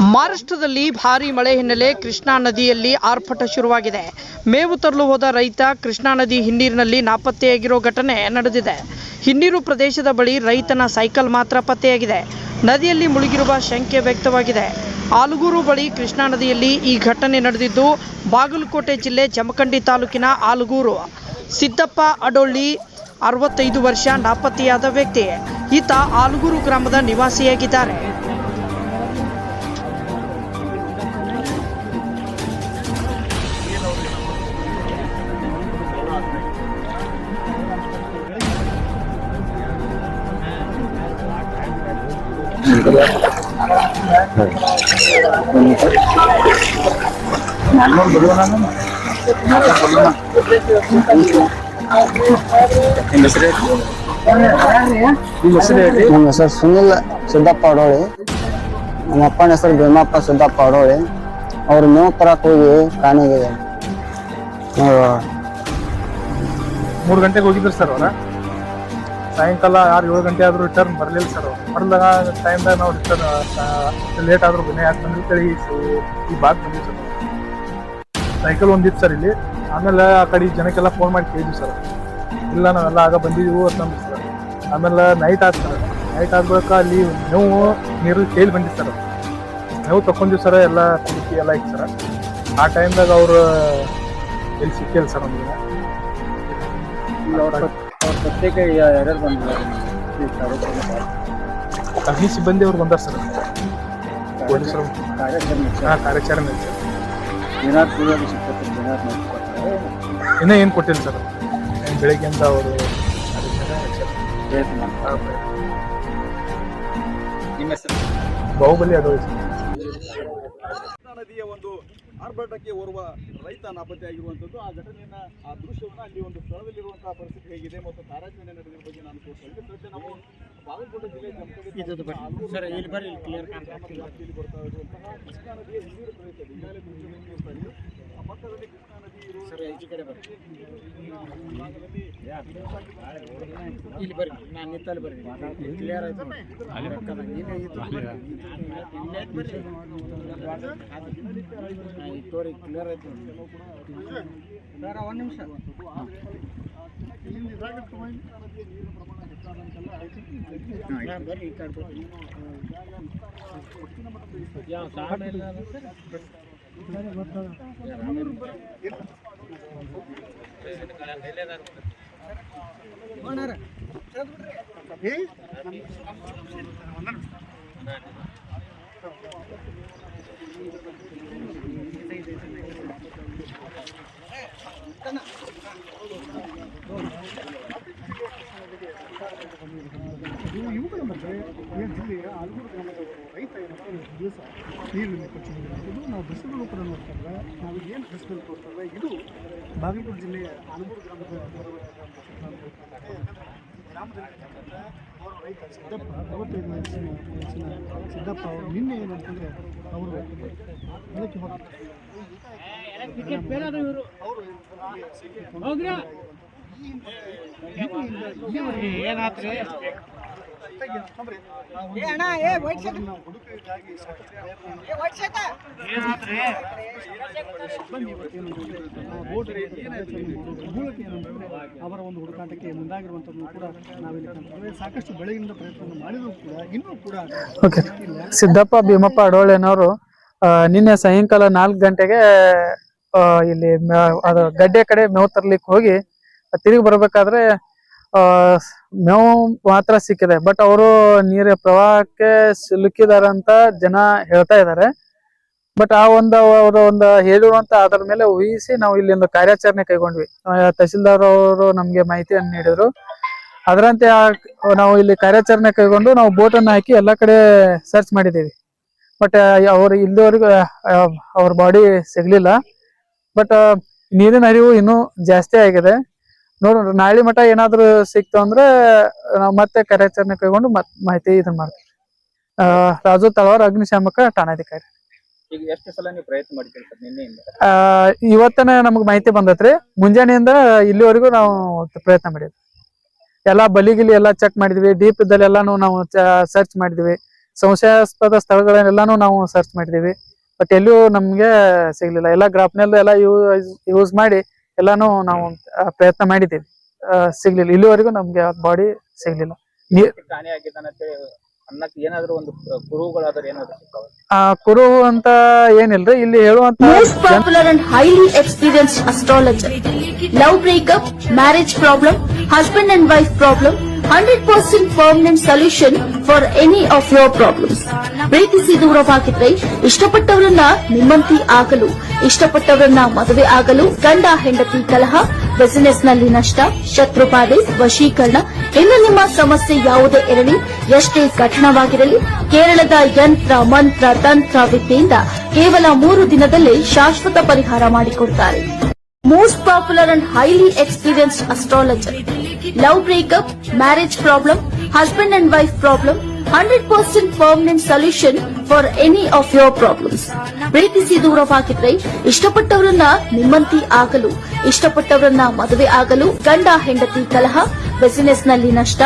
ಮಹಾರಾಷ್ಟ್ರದಲ್ಲಿ ಭಾರಿ ಮಳೆ ಹಿನ್ನೆಲೆ ಕೃಷ್ಣಾ ನದಿಯಲ್ಲಿ ಆರ್ಭಟ ಶುರುವಾಗಿದೆ. ಮೇವು ತರಲು ಹೋದ ರೈತ ಕೃಷ್ಣಾ ನದಿ ಹಿನ್ನೀರಿನಲ್ಲಿ ನಾಪತ್ತೆಯಾಗಿರೋ ಘಟನೆ ನಡೆದಿದೆ. ಹಿನ್ನೀರು ಪ್ರದೇಶದ ಬಳಿ ರೈತನ ಸೈಕಲ್ ಮಾತ್ರ ಪತ್ತೆಯಾಗಿದೆ. ನದಿಯಲ್ಲಿ ಮುಳುಗಿರುವ ಶಂಕೆ ವ್ಯಕ್ತವಾಗಿದೆ. ಆಲಗೂರು ಬಳಿ ಕೃಷ್ಣಾ ನದಿಯಲ್ಲಿ ಈ ಘಟನೆ ನಡೆದಿದ್ದು, ಬಾಗಲಕೋಟೆ ಜಿಲ್ಲೆ ಜಮಖಂಡಿ ತಾಲೂಕಿನ ಆಲಗೂರು. ಸಿದ್ದಪ್ಪ ಅಡೊಳ್ಳಿ, ಅರವತ್ತೈದು ವರ್ಷ ನಾಪತ್ತೆಯಾದ ವ್ಯಕ್ತಿ. ಈತ ಆಲೂಗೂರು ಗ್ರಾಮದ ನಿವಾಸಿಯಾಗಿದ್ದಾರೆ. ನಮ್ಮ ಹೆಸರು ಸುನಿಲ್ ಸಿದ್ದಪ್ಪ ಅಡೋಳಿ ನಮ್ಮ ಅಪ್ಪನ ಹೆಸರು ಭೀಮಪ್ಪ ಸಿದ್ದಪ್ಪ ಅಡೋಳಿ ಅವ್ರು ಮೇವು ತರಕ್ ಹೋಗಿ ಕಾಣಿಗೆ. ಮೂರು ಗಂಟೆಗೆ ಹೋಗಿದ್ರು ಸರ್ ಅವರ. ಸಾಯಂಕಾಲ ಆರು ಏಳು ಗಂಟೆ ಆದ್ರೂ ರಿಟರ್ನ್ ಬರಲಿಲ್ಲ ಸರ್ ಬರ್ದಾಗ ಟೈಮ್ದಾಗ ನಾವು ರಿಟರ್ನ್ ಲೇಟ್ ಆದ್ರೂ ಬನ್ನಿ ಯಾಕೆ ಬಂದ್ರೆ ಕಡೆ ಈ ಬಾಗ್ ಬಂದಿವಿ ಸರ್ ಸೈಕಲ್ ಒಂದಿತ್ತು ಸರ್ ಇಲ್ಲಿ. ಆಮೇಲೆ ಆ ಕಡೆ ಜನಕ್ಕೆಲ್ಲ ಫೋನ್ ಮಾಡಿ ಕೇಳಿದ್ವಿ ಸರ್ ಇಲ್ಲ, ನಾವೆಲ್ಲ ಆಗ ಬಂದಿದ್ದೀವಿ ಅಂತ ಸರ್ ಆಮೇಲೆ ನೈಟ್ ಆಗ್ತಾರ ಸರ್ ನೈಟ್ ಆಗ್ಬೇಕ ಅಲ್ಲಿ ನೋವು ನೀರು ತೇಲಿ ಬಂದಿತ್ತು ಸರ್ ನೋವು ತಗೊಂಡಿವಿ ಸರ್ ಎಲ್ಲ ಕುಡಿಸಿ ಎಲ್ಲ ಇತ್ತು ಸರ್ ಆ ಟೈಮ್ದಾಗ ಅವರು ಎಲ್ಲಿ ಸಿಕ್ಕಿಲ್ಲ ಸರ್ ನಮಗೆ. ಅಗ್ನಿ ಸಿಬ್ಬಂದಿ ಅವ್ರು ಬಂದಾರ ಸರ್ ಪೊಲೀಸರು. ಹಾ ಕಾರ್ಯಾಚರಣೆ ಐತೆ ಸರ್ ಇನ್ನೂ ಏನು ಕೊಟ್ಟಿಲ್ಲ ಸರ್ ಬೆಳಿಗ್ಗೆಯಿಂದ ಅವರು ಬಾಹುಬಲಿ ಕೃಷ್ಣಾ ನದಿಯ ಒಂದು ಆರ್ಭಟಕ್ಕೆ ಓರ್ವ ರೈತ ನಾಪತ್ತೆಯಾಗಿರುವಂಥದ್ದು ಆ ಘಟನೆಯನ್ನ ಆ ದೃಶ್ಯವನ್ನು ಅಲ್ಲಿ ಒಂದು ಸ್ಥಳದಲ್ಲಿರುವಂತಹ ಪರಿಸ್ಥಿತಿ ಹೇಗಿದೆ ಮತ್ತು ಕಾರ್ಯಾಚರಣೆ ನಡೆದಿರುವ ಬಗ್ಗೆ ನಾನು ನಾವು ಬಾಗಲಕೋಟೆ ಜಿಲ್ಲೆ ವ್ಯಾಪ್ತಿಯಲ್ಲಿ ಬರ್ತಾ ಇರುವಂತಹ ಕೃಷ್ಣಾ ನದಿಯ ಹಿನ್ನೀರು ಪ್ರದೇಶ ಕೃಷ್ಣಾ ನದಿ ಇರುವ ಇಲ್ಲಿ ಬರ್ರಿ ನಾನು ನಿಂತಲ್ಲಿ ಬರ್ರಿ. ಕ್ಲಿಯರ್ ಆಯ್ತು ತೋರಿ ಕ್ಲಿಯರ್ ಆಯ್ತು ಸರ್ ಒಂದು ನಿಮಿಷ. ಬರ್ರಿ ಈ ಕಡೆ. ಯಾವ ಸಾಲ ಇಲ್ಲ? ಇವುಗಳ ಮಧ್ಯೆ ಈ ಜಿಲ್ಲೆಯ ಆಲೂರು ಗ್ರಾಮದ ರೈತ ದಿವಸ ನೀರಿನಲ್ಲಿ ಕೊಚ್ಚಿರುವುದು ನಾವು ಬಸ್ಸುಗಳು ಕೂಡ ನೋಡ್ತಾರೆ ನಾವು ಏನು ಬಸ್ಗಳು ತೋರ್ತಾರೆ ಇದು ಬಾಗಲಕೋಟೆ ಜಿಲ್ಲೆಯ ಆನಗೂರು ಗ್ರಾಮದ ಗ್ರಾಮದಲ್ಲಿ ಅವರ ರೈತ ಸಿದ್ದಪ್ಪ ಅರವತ್ತೈದು ವಯಸ್ಸಿನ ವಯಸ್ಸಿನ ಸಿದ್ದಪ್ಪ ಅವರು ನಿನ್ನೆ ಏನಂತಂದರೆ ಅವರು ಅದಕ್ಕೆ ಹೋಗ್ತಾರೆ. ಏನಾತ್ರಿ? ಅವರ ಒಂದು ಹುಡುಕಾಟಕ್ಕೆ ಮುಂದಾಗಿರುವಂಥದ್ದು ಕೂಡ ನಾವಿಲ್ಲಿ ಕಾಣ್ತೇವೆ ಸಾಕಷ್ಟು ಬೆಳಗಿನಿಂದ ಪ್ರಯತ್ನ ಮಾಡಿದ್ರು ಕೂಡ ಇನ್ನೂ ಕೂಡ ಓಕೆ ಸಿದ್ದಪ್ಪ ಭೀಮಪ್ಪ ಅಡೋಳೆನವರು ಆ, ನಿನ್ನೆ ಸಾಯಂಕಾಲ ನಾಲ್ಕು ಗಂಟೆಗೆ ಇಲ್ಲಿ ಅದು ಗಡ್ಡೆ ಕಡೆ ಮೇವು ತರ್ಲಿಕ್ಕೆ ಹೋಗಿ ತಿರುಗಿ ಬರ್ಬೇಕಾದ್ರೆ ಮೇವು ಮಾತ್ರ ಸಿಕ್ಕಿದೆ. ಬಟ್ ಅವರು ನೀರ ಪ್ರವಾಹಕ್ಕೆ ಸಿಲುಕಿದಾರೆ ಅಂತ ಜನ ಹೇಳ್ತಾ ಇದ್ದಾರೆ. ಬಟ್ ಆ ಒಂದು, ಅವರು ಒಂದು ಹೇಳುವಂತ ಅದರ ಮೇಲೆ ಊಹಿಸಿ ನಾವು ಇಲ್ಲಿ ಒಂದು ಕಾರ್ಯಾಚರಣೆ ಕೈಗೊಂಡ್ವಿ. ತಹಸೀಲ್ದಾರ್ ಅವರು ನಮ್ಗೆ ಮಾಹಿತಿಯನ್ನು ನೀಡಿದ್ರು. ಅದರಂತೆ ನಾವು ಇಲ್ಲಿ ಕಾರ್ಯಾಚರಣೆ ಕೈಗೊಂಡು ನಾವು ಬೋಟ್ ಅನ್ನು ಹಾಕಿ ಎಲ್ಲ ಕಡೆ ಸರ್ಚ್ ಮಾಡಿದ್ದೀವಿ. ಬಟ್ ಅವರು ಇಲ್ಲಿವರೆಗೂ ಅವ್ರ ಬಾಡಿ ಸಿಗ್ಲಿಲ್ಲ. ಬಟ್ ನೀರಿನ ಹರಿವು ಇನ್ನೂ ಜಾಸ್ತಿ ಆಗಿದೆ. ನೋಡೋಣ ನಾಳೆ ಮಟ ಏನಾದ್ರು ಸಿಕ್ತು ಅಂದ್ರೆ ನಾವು ಮತ್ತೆ ಕಾರ್ಯಾಚರಣೆ ಕೈಗೊಂಡು ಮತ್ ಮಾಹಿತಿ ಇದನ್ನ ಮಾಡ್ತೀವಿ. ಆ, ರಾಜು ತಳವಾರ್ ಅಗ್ನಿಶಾಮಕ ಠಾಣಾಧಿಕಾರಿ. ಈಗ ಎಷ್ಟು ಸಲ ನೀವು ಪ್ರಯತ್ನ ಮಾಡಿದ್ದೀರಿ ಸರ್ ನಿನ್ನೆಯಿಂದ? ಆ ಇವತ್ತನ ನಮಗ್ ಮಾಹಿತಿ ಬಂದತ್ರಿ. ಮುಂಜಾನೆಯಿಂದ ಇಲ್ಲಿವರೆಗೂ ನಾವು ಪ್ರಯತ್ನ ಮಾಡಿದ್ವಿ. ಎಲ್ಲಾ ಬಲಿಗಿಲಿ ಎಲ್ಲಾ ಚೆಕ್ ಮಾಡಿದ್ವಿ. ಡೀಪ್ ಇದ್ದಲ್ಲೆಲ್ಲಾನು ನಾವು ಸರ್ಚ್ ಮಾಡಿದ್ವಿ. ಸಂಶಯಾಸ್ಪದ ಸ್ಥಳಗಳನ್ನೆಲ್ಲಾನು ನಾವು ಸರ್ಚ್ ಮಾಡಿದ್ವಿ. ಬಟ್ ಎಲ್ಲೂ ನಮ್ಗೆ ಸಿಗ್ಲಿಲ್ಲ. ಎಲ್ಲಾ ಗ್ರಾಪ್ನೆಲ್ಲ ಎಲ್ಲ ಯೂಸ್ ಮಾಡಿ ಎಲ್ಲಾನು ನಾವು ಪ್ರಯತ್ನ ಮಾಡಿದ್ದೀವಿ. ಸಿಗ್ಲಿಲ್ಲ. ಇಲ್ಲಿವರೆಗೂ ನಮ್ಗೆ ಬಾಡಿ ಸಿಗ್ಲಿಲ್ಲ. ನೀರ್ ಅನ್ನಕ್ಕೆ ಏನಾದ್ರು ಒಂದು ಕುರುಹುಗಳಾದ್ರೆ ಏನಾದ್ರು ಆ ಕುರು ಅಂತ ಏನಿಲ್ರಿ. ಇಲ್ಲಿ ಹೇಳುವಂತ most popular and highly experience astrologer love break up marriage problem, husband and wife problem, 100% permanent solution for any of your problems. ಪ್ರೀತಿಸಿ ದೂರವಾಗಿದ್ರೆ ಇಷ್ಟಪಟ್ಟವರನ್ನ ನಿಮ್ಮಂತಿ ಆಗಲು ಇಷ್ಟಪಟ್ಟವರನ್ನ ಮದುವೆ ಆಗಲು ಗಂಡ ಹೆಂಡತಿ ಕಲಹ ಬಿಸಿನೆಸ್ನಲ್ಲಿ ನಷ್ಟ ಶತ್ರುಪಾದೆ ವಶೀಕರಣ ಇನ್ನು ನಿಮ್ಮ ಸಮಸ್ಯೆ ಯಾವುದೇ ಇರಲಿ ಎಷ್ಟೇ ಕಠಿಣವಾಗಿರಲಿ ಕೇರಳದ ಯಂತ್ರ ಮಂತ್ರ ತಂತ್ರ ವಿದ್ಯೆಯಿಂದ ಕೇವಲ ಮೂರು ದಿನದಲ್ಲಿ ಶಾಶ್ವತ ಪರಿಹಾರ ಮಾಡಿಕೊಡ್ತಾರೆ most popular and highly experienced astrologer love breakup marriage problem husband and wife problem hundred percent permanent solution for any of your problems ಪ್ರೀತಿಸಿ ದೂರವಾಗಿದ್ರೆ ಇಷ್ಟಪಟ್ಟವರನ್ನ ನಿಮ್ಮಂತಿ ಆಗಲು, ಇಷ್ಟಪಟ್ಟವರನ್ನ ಮದುವೆ ಆಗಲು ಗಂಡ, ಹೆಂಡತಿ ಕಲಹ ಬಿಸಿನೆಸ್ನಲ್ಲಿ ನಷ್ಟ.